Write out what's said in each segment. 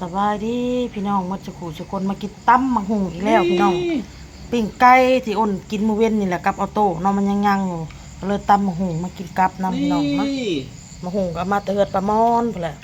สบายดีพี่น้องมาจะขู่จะคนมากินตั้มมังหุงอีกแล้วพี่น้องปิ้งไก่ที่อ้นกินมื้อเว้นนี่แหละกับเอาโต้เนาะมันยังยังอยู่ก็เลยตั้มมังหุงมากินกับน้ำพี่น้องเนาะมังหุงก็มาเตือดปลามอนพุ่นแหละ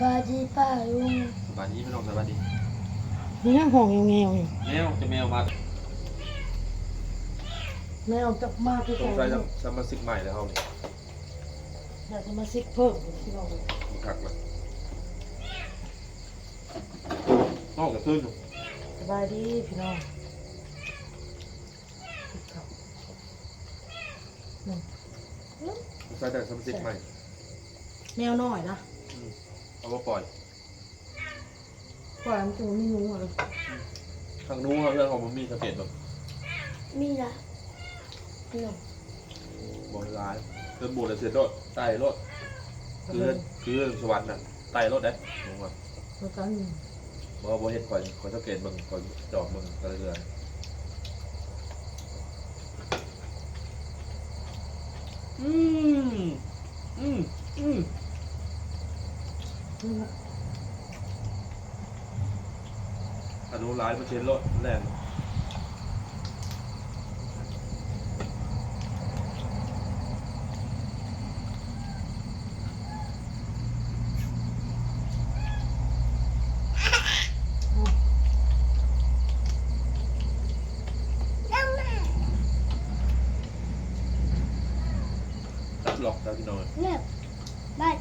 บาดีป้าลุงสบายดีพี่น้องสบายดีนี่ยังห่วงยังเงียวอยู่แมวจะแมวมาแม่เอาจักมาที่สใส่งสัยจะสมาชิกใหม่แล้วเขาเนี่ยอยากจะมาซิกเพิ่มพี่น้องมันคักเลย นอกจากขึ้นอยู่สบายดีพี่น้องกินข้าวนั่นสงสัยจะสมาชิกใหม่แมวน้อยนะอืมเอามาปล่อย ปล่อยมันจะมีหนูอะไรทางนู้นเรื่องของมันมีสังเกตแบบมีละหนุ่มบริร้ายเดินบูดเลยเสียรถไต่รถคือคือสวรรค์น่ะไต่รถได้ลงมา แล้วกั นเมื่อโบเห็นคอยคอยสังเกตเบิ่งคอยจอบเบิ่งกันเรื่อยๆอืมอืมอืมอนุร้ายมาเช็นรถแรง หลอกจับพี่น้อยเนี่ยบ้าน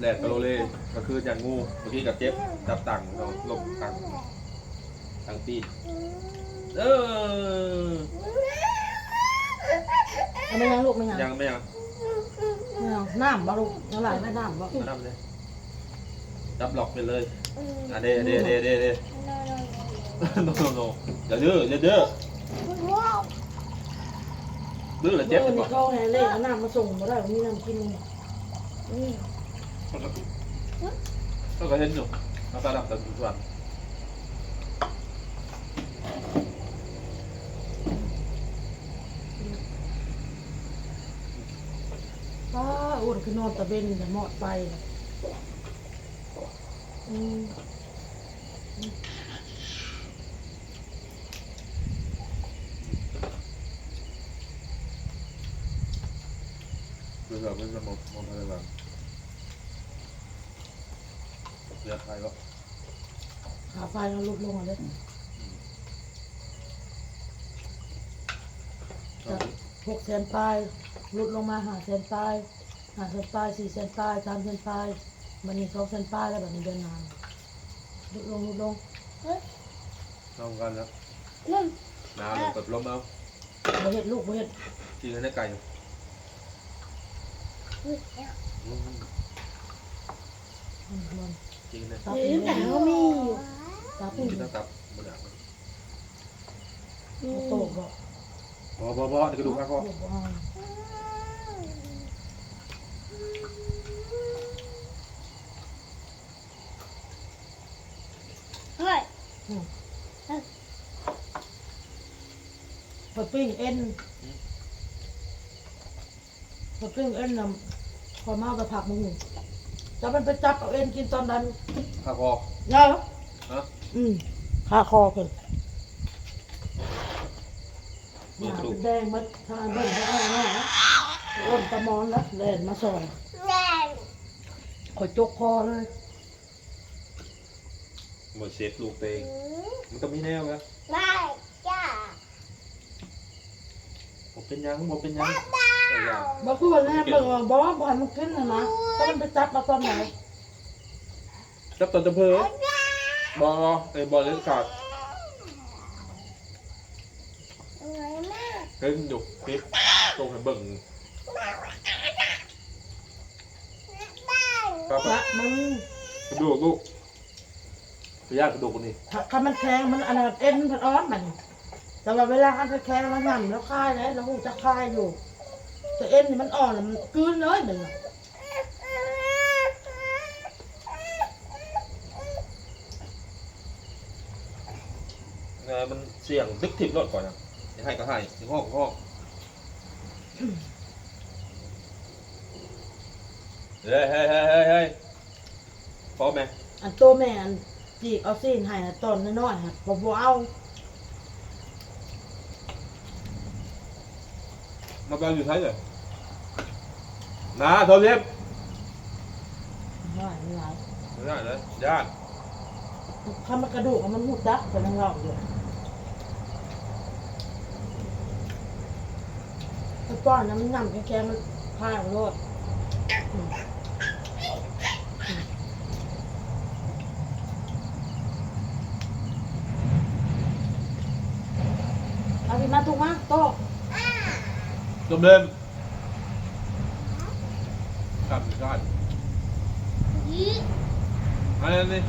แหลกกะโลเล่ก็คืออย่างงูเมื่อกี้กับเจ็บจับตังเราลงตังตังตีเออเอาไม่ยังลูกไม่ยังยังไม่ยังไม่ยังน้ำบ่ลูกยังไหลไม่น้ำบ่มานับเลยจับหลอกไปเลยอะเดเดเดเดเดโนโนโนอย่าดื้ออย่าดื้อ ดื้อแล้วเจ็บเออดีกนี่ว่าเขาให้เล่เอาน้ำมาส่งมาได้มีน้ำกินก็ก็เห็นอยู่น้ำตาดำแต่ทุกวันป้าอ้วนคือนอนตะเบนแต่หมอดไปน่ะอืม เราไม่สมองมองอะไรบ้างเลือดใครก็ขาไฟเราลุกลงมาเลยจากหกแสนปลายลุดลงมาหาแสนปลายหาแสนปลายสี่แสนปลายสามแสนปลายมันนี่สองแสนปลายแล้วแบบนี้เดินนานลุดลงลุดลงลองกันแล้วนุ่มน้ำกับลมเอาบ่เห็ดลูกบ่เห็ดกินกันได้ไก่อยู่ อืมมันกินกันได้ตาหรืปีอแต่ก็มีอยู่ตาปีกินตั้งตับมันอยากโตบ่พอพอพอเดี๋ยวกระดูกข้างคอลูกบ่เอาเฮ้ยเปิดปิ้งเอ็น เปิดปิ้งเอ็นน่ะพอมาเอาไปผักมึงจะมันไปจับเอาเอ็นกินตอนนั้นข้างคอเนาะฮะอืมขาคอเพิ่นหมือน้ากระดูเป็กนแดงมัดทางเบิ่งได้แน่นะอ้นตะมอนแล้วแล่นมาส่งแรงขอยจกคอเลยเหมือนเซฟลูกตัวเองมันก็มีแนวนะไม่ จ้าผมเป็นยังผมเป็นยังตัวอย่างบ่คือว่าแน่เบิ่งว่าบ่บ่ให้มันขึ้นน่ะนะถ้ามันไปจับมาตอนไหนจับตอนตะเพอบอเอ้ยบอลเล่นขาดอะไรแม่เฮ้ยมันดุคลิปตรงให้เบิ่งบ้านครับจับมันกระดูกลูกพยาธิกระดูกนี่ถ้าถ้ามันแข็งมันอันนั้นเอ็นมันอ่อนมัน แต่ว่าเวลาอันแข็งมันหั่นแล้วคายแล้วแล้วหูจะคายอยู่ แต่เอ็นนี่มันอ่อนแล้วมันกลืนเลยมันน่ะไงมันเสี่ยงดึกทิพย์รถก่อนนะอย่าให้ก็ให้ถึงห้องห้องเฮ้ยเฮ้ยเฮ้ยเฮ้ยเฮ้ยพร้อมไหมอันโตแม่อันจีกเอาซีนให้ตอนน้อยๆฮะบ่บ่เอา มาแปลอยู่ไทยเลยนะโทรเทปน้อยไม่หลายไม่ได้เลยญาติถ้ามันกระดูกมันหุดดักไปทางเราอยู่ไอ้ก้อนนั้นมันนำแค่มันพายรถอืมอืมเอาพี่มาถูกมาโต๊ะ จมเดิมครับญาติยี่อะไรนี่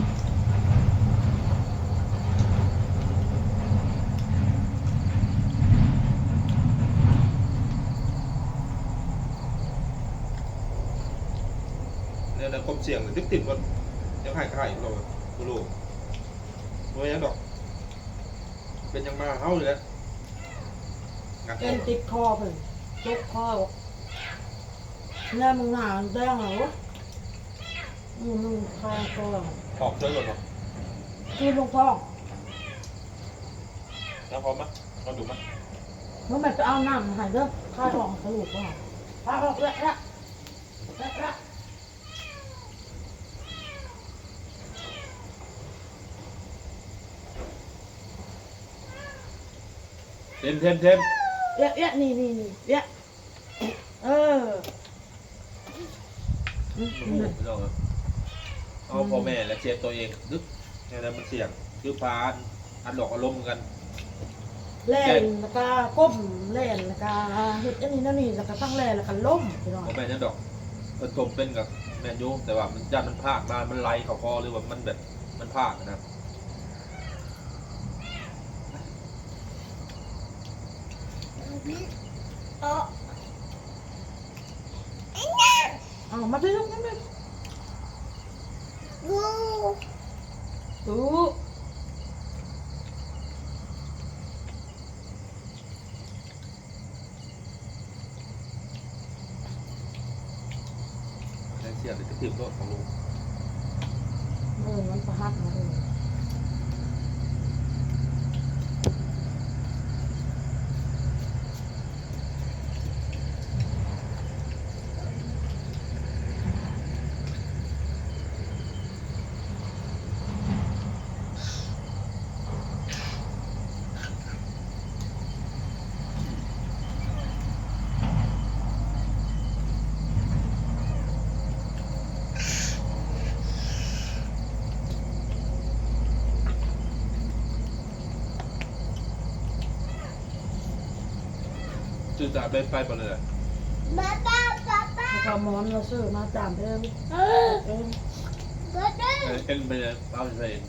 เนี่ยนะกลมเสียงติดติดมันยังหายไข่เราไม่รู้ไม่ยังดอกเป็นยังมาเฮ้าเลยงัดเอ็นติดคอเพิ่น จกคอบอกแน่มึงหนาแดงเหรอวะอืมมึงคายคอขอบช่วยก่อนเนาะคือลงท้องแล้วพร้อมไหมเราดูไหมเมื่อมันจะเอาน้ำมาใหายเด้อคายออกสรุปว่าคายออกแล้วละแล้วละเต็มเทมเทม เอ๊ะเอ๊ะนี่นี่นี่เอ๊ะเอออืมโอ้โหไม่ต้องครับเอาพ่อแม่และเชฟตัวเองนึกเนี่ยนะมันเสี่ยงคือพานอันหลอกอารมณ์กันแล่นแล้วก็ก้มแล่นแล้วก็เฮ็ดอันนี้นั่นนี่แล้วก็ตั้งแล่นแล้วก็ล้มพี่น้องพ่อแม่นั่นดอกเพิ่นทมเป็นกับแมนยูแต่ว่ามันยันมันพลาดมามันไหลเข้าคอหรือว่ามันแบบมันพลาดนะ โต๊ะ เอามาพี่ลูกมาพี่กูตู้แรงเสียงเลยจะถีบรถของลุงเออมันประหักมาเออ จืดจ่าไปไปหมดเลยอะบ้าบ้าบ้าบ้าแล้วก็หมอนเราซื้อมาจามเดิมเองเอ็นไปเลยเอาไปเอง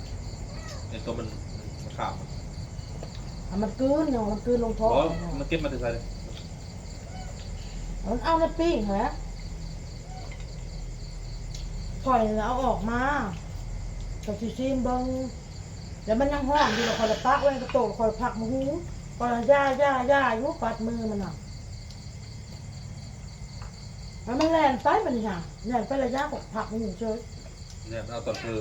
ไอตัวมันมันขาดมันกลืนเนาะมันกลืนลงท้องมันเก็บมาแต่ใส่เลยมันเอาในปิ้งเหรอปล่อยแล้วเอาออกมาแต่ซีซีมเบิงแล้วมันยังห้องอยู่เราคอยละปักไว้กระโตกคอยพักมาหูคอยย่าย่าย่าอยู่ปัดมือมันอะ แล้วมันแล่นไปมันนี่ค่ะแล่นไประยะของผักหูเฉยเนี่ยมันเอาตอนคือ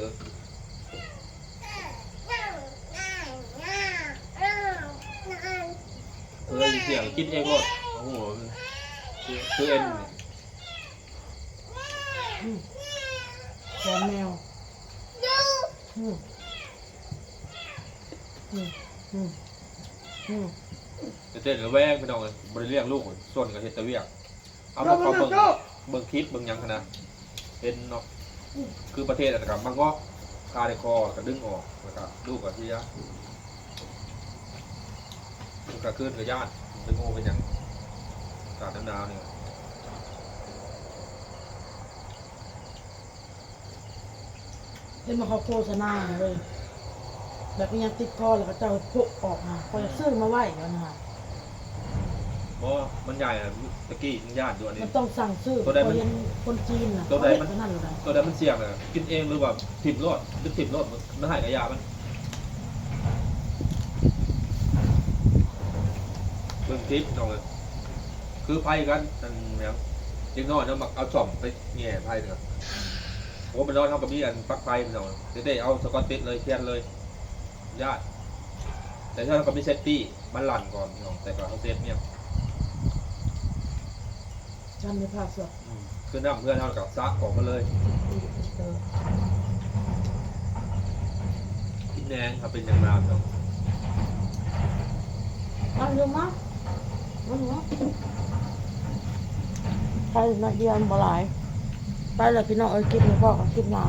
นั่งนั่งนั่งนั่งนั่งเออเสียงกินเองหมดโอ้โหคือคือเอ็นนี่อืมแกนแมวดูอืมอืมอืมอืมจะเต้นกับแวงพี่น้องเลยบริเลียงลูกส่วนกับเฮดแตะเวียก เอามาเขาเบิ่งเบิ่งคลิปเบิ่งหยังขนาดเป็นเนาะคือประเทศอะไรกับมันก็คาในคอแล้วก็ดึงออกแล้วก็ลูกกับที่ยะมันก็ขึ้นกับญาติเป็นโง่เป็นหยังกาดน้ำหนาวเนี่ยเห็นมาเขาโฆษณาเลย แบบนี้ยังติดคอแล้วก็เจ้าพกออกมาคอยจะซื้อมาไหวกันนะคะ เพราะว่ามันใหญ่อะตะกี้มันญาติอยู่อันนี้มันต้องสั่งซื้อตัวใดมันเรียนคนจีนนะตัวใดมัน เขาเห็นนั่นเลยตัวนั้นมันเสี่ยงอะกินเองหรือว่าถิ่มรอดหรือถิ่มรอดมันหายกับยามันเบิ่งคลิปน้องเลยคือไพ่กันนั่นแหละเด็กน้อยเนาะมักเอาจ่อมไปแง่ไพ่เนาะอ้มันนอนเท่ากับมีอันปลั๊กไฟพี่น้องเด็ดๆเอาสกอตติดเลยเทียนเลยญาติแต่ถ้าเราก็มีเซฟตี้มันหลั่นก่อนพี่น้องแต่ก็เขาเซฟเนี่ย จำในภาพสดอืมคือน้ำเพื่อนเท่ากับซักของมาเลยเออกินแนงครับเป็นอย่างไรเนาะเอาเยอะมากมันเนาะไปนาเดียนบ่หลาย ไปเลยพี่น้องเอ้ยกินเลยพ่อกับกินหนา